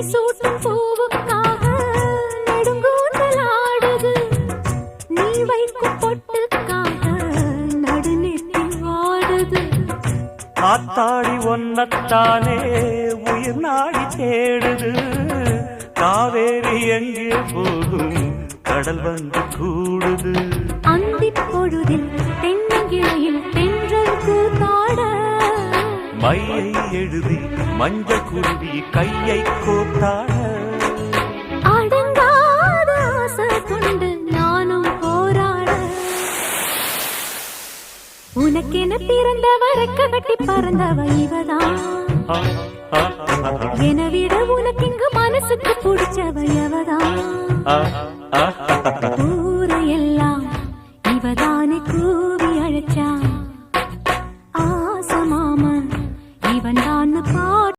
சூட்டும் பூவுக்காக நெடுங்கூந்தல் ஆடுது. நீ வைக்கும் பொட்டுக்காக நடுநெத்தி வாடுது. ஆத்தாடி ஒன்னத்தானே உயிர் நாடி தேடுது. காவேரி எங்கே போகும் கடல் வந்து கூடுது. அந்திப் பொழுதில் மையை எழுதி மஞ்சள் குருவி கையை கோத்தாட அடங்காத ஆசை கொண்டு நானும் போராட. உனக்கென பிறந்தவ ரெக்க கட்டி பறந்தவ இவதான். என விட உனக்கு இங்கு மனசுக்கு பிடிச்சவ எவதான். ஊரையெல்லாம் இவதானே கூவி அழைச்சா